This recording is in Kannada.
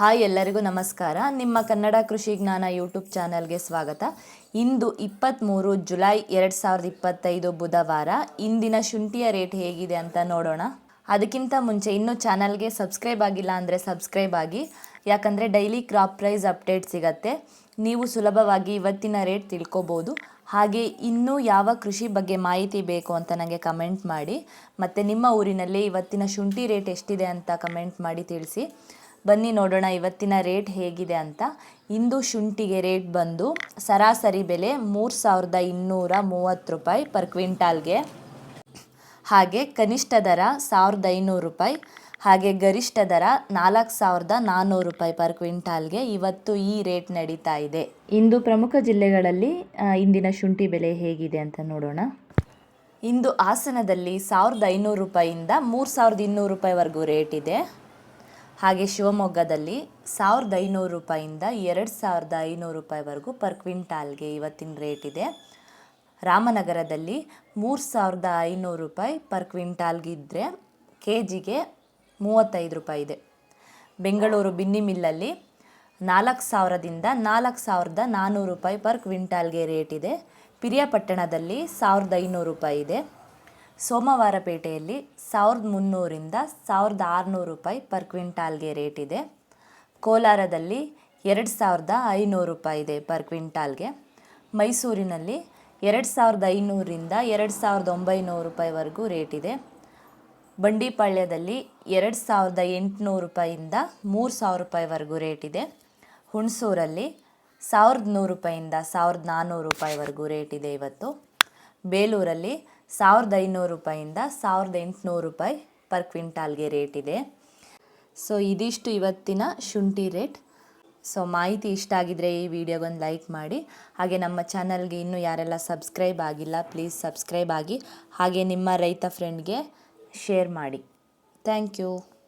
ಹಾಯ್ ಎಲ್ಲರಿಗೂ ನಮಸ್ಕಾರ. ನಿಮ್ಮ ಕನ್ನಡ ಕೃಷಿ ಜ್ಞಾನ ಯೂಟ್ಯೂಬ್ ಚಾನಲ್ಗೆ ಸ್ವಾಗತ. ಇಂದು ಇಪ್ಪತ್ತ್ಮೂರು ಜುಲೈ ಎರಡು ಸಾವಿರದ ಇಪ್ಪತ್ತೈದು ಬುಧವಾರ. ಇಂದಿನ ಶುಂಠಿಯ ರೇಟ್ ಹೇಗಿದೆ ಅಂತ ನೋಡೋಣ. ಅದಕ್ಕಿಂತ ಮುಂಚೆ ಇನ್ನೂ ಚಾನಲ್ಗೆ ಸಬ್ಸ್ಕ್ರೈಬ್ ಆಗಿಲ್ಲ ಅಂದರೆ ಸಬ್ಸ್ಕ್ರೈಬ್ ಆಗಿ. ಯಾಕಂದರೆ ಡೈಲಿ ಕ್ರಾಪ್ ಪ್ರೈಸ್ ಅಪ್ಡೇಟ್ ಸಿಗತ್ತೆ. ನೀವು ಸುಲಭವಾಗಿ ಇವತ್ತಿನ ರೇಟ್ ತಿಳ್ಕೊಬೋದು. ಹಾಗೆ ಇನ್ನೂ ಯಾವ ಕೃಷಿ ಬಗ್ಗೆ ಮಾಹಿತಿ ಬೇಕು ಅಂತ ನನಗೆ ಕಮೆಂಟ್ ಮಾಡಿ. ಮತ್ತು ನಿಮ್ಮ ಊರಿನಲ್ಲಿ ಇವತ್ತಿನ ಶುಂಠಿ ರೇಟ್ ಎಷ್ಟಿದೆ ಅಂತ ಕಮೆಂಟ್ ಮಾಡಿ ತಿಳಿಸಿ. ಬನ್ನಿ ನೋಡೋಣ ಇವತ್ತಿನ ರೇಟ್ ಹೇಗಿದೆ ಅಂತ. ಇಂದು ಶುಂಠಿಗೆ ರೇಟ್ ಬಂದು ಸರಾಸರಿ ಬೆಲೆ ಮೂರು ಸಾವಿರದ ಇನ್ನೂರ ಮೂವತ್ತು ರೂಪಾಯಿ ಪರ್ ಕ್ವಿಂಟಾಲ್ಗೆ. ಹಾಗೆ ಕನಿಷ್ಠ ದರ ಸಾವಿರದ ಐನೂರು ರೂಪಾಯಿ, ಹಾಗೆ ಗರಿಷ್ಠ ದರ ನಾಲ್ಕು ಸಾವಿರದ ನಾನ್ನೂರು ರೂಪಾಯಿ ಪರ್ ಕ್ವಿಂಟಾಲ್ಗೆ ಇವತ್ತು ಈ ರೇಟ್ ನಡೀತಾ ಇದೆ. ಇಂದು ಪ್ರಮುಖ ಜಿಲ್ಲೆಗಳಲ್ಲಿ ಇಂದಿನ ಶುಂಠಿ ಬೆಲೆ ಹೇಗಿದೆ ಅಂತ ನೋಡೋಣ. ಇಂದು ಹಾಸನದಲ್ಲಿ ಸಾವಿರದ ಐನೂರು ರೂಪಾಯಿಯಿಂದ ಮೂರು ಸಾವಿರದ ಇನ್ನೂರು ರೂಪಾಯಿವರೆಗೂ ರೇಟ್ ಇದೆ. ಹಾಗೆ ಶಿವಮೊಗ್ಗದಲ್ಲಿ ಸಾವಿರದ ಐನೂರು ರೂಪಾಯಿಂದ ಎರಡು ಸಾವಿರದ ಐನೂರು ರೂಪಾಯಿವರೆಗೂ ಪರ್ ಕ್ವಿಂಟಾಲ್ಗೆ ಇವತ್ತಿನ ರೇಟ್ ಇದೆ. ರಾಮನಗರದಲ್ಲಿ ಮೂರು ಸಾವಿರದ ಐನೂರು ರೂಪಾಯಿ ಪರ್ ಕ್ವಿಂಟಾಲ್ಗಿದ್ದರೆ ಕೆ ಜಿಗೆ ಮೂವತ್ತೈದು ರೂಪಾಯಿ ಇದೆ. ಬೆಂಗಳೂರು ಬಿನ್ನಿ ಮಿಲ್ಲಲ್ಲಿ ನಾಲ್ಕು ಸಾವಿರದಿಂದ ನಾಲ್ಕು ಸಾವಿರದ ನಾನ್ನೂರು ರೂಪಾಯಿ ಪರ್ ಕ್ವಿಂಟಾಲ್ಗೆ ರೇಟ್ ಇದೆ. ಪಿರಿಯಾಪಟ್ಟಣದಲ್ಲಿ ಸಾವಿರದ ಐನೂರು ರೂಪಾಯಿ ಇದೆ. ಸೋಮವಾರಪೇಟೆಯಲ್ಲಿ ಸಾವಿರದ ಮುನ್ನೂರಿಂದ ಸಾವಿರದ ಆರುನೂರು ರೂಪಾಯಿ ಪರ್ ಕ್ವಿಂಟಾಲ್ಗೆ ರೇಟ್ ಇದೆ. ಕೋಲಾರದಲ್ಲಿ ಎರಡು ಸಾವಿರದ ಐನೂರು ರೂಪಾಯಿ ಇದೆ ಪರ್ ಕ್ವಿಂಟಾಲ್ಗೆ. ಮೈಸೂರಿನಲ್ಲಿ ಎರಡು ಸಾವಿರದ ಐನೂರಿಂದ ಎರಡು ಸಾವಿರದ ಒಂಬೈನೂರು ರೂಪಾಯಿವರೆಗೂ ರೇಟ್ ಇದೆ. ಬಂಡಿಪಾಳ್ಯದಲ್ಲಿ ಎರಡು ಸಾವಿರದ ಎಂಟುನೂರು ರೂಪಾಯಿಂದ ಮೂರು ಸಾವಿರ ರೂಪಾಯಿವರೆಗೂ ರೇಟ್ ಇದೆ. ಹುಣಸೂರಲ್ಲಿ ಸಾವಿರದ ನೂರು ರೂಪಾಯಿಂದ ಸಾವಿರದ ನಾನ್ನೂರು ರೂಪಾಯಿವರೆಗೂ ರೇಟ್ ಇದೆ ಇವತ್ತು. ಬೇಲೂರಲ್ಲಿ ಸಾವಿರದ ಐನೂರು ರೂಪಾಯಿಂದ ಸಾವಿರದ ಎಂಟುನೂರು ರೂಪಾಯಿ ಪರ್ ಕ್ವಿಂಟಾಲ್ಗೆ ರೇಟ್ ಇದೆ. ಸೊ, ಇದಿಷ್ಟು ಇವತ್ತಿನ ಶುಂಠಿ ರೇಟ್. ಸೊ, ಮಾಹಿತಿ ಇಷ್ಟ ಆಗಿದ್ರೆ ಈ ವಿಡಿಯೋಗೊಂದು ಲೈಕ್ ಮಾಡಿ. ಹಾಗೆ ನಮ್ಮ ಚಾನಲ್ಗೆ ಇನ್ನೂ ಯಾರೆಲ್ಲ ಸಬ್ಸ್ಕ್ರೈಬ್ ಆಗಿಲ್ಲ, ಪ್ಲೀಸ್ ಸಬ್ಸ್ಕ್ರೈಬ್ ಆಗಿ. ಹಾಗೆ ನಿಮ್ಮ ರೈತ ಫ್ರೆಂಡ್ಗೆ ಶೇರ್ ಮಾಡಿ. Thank you.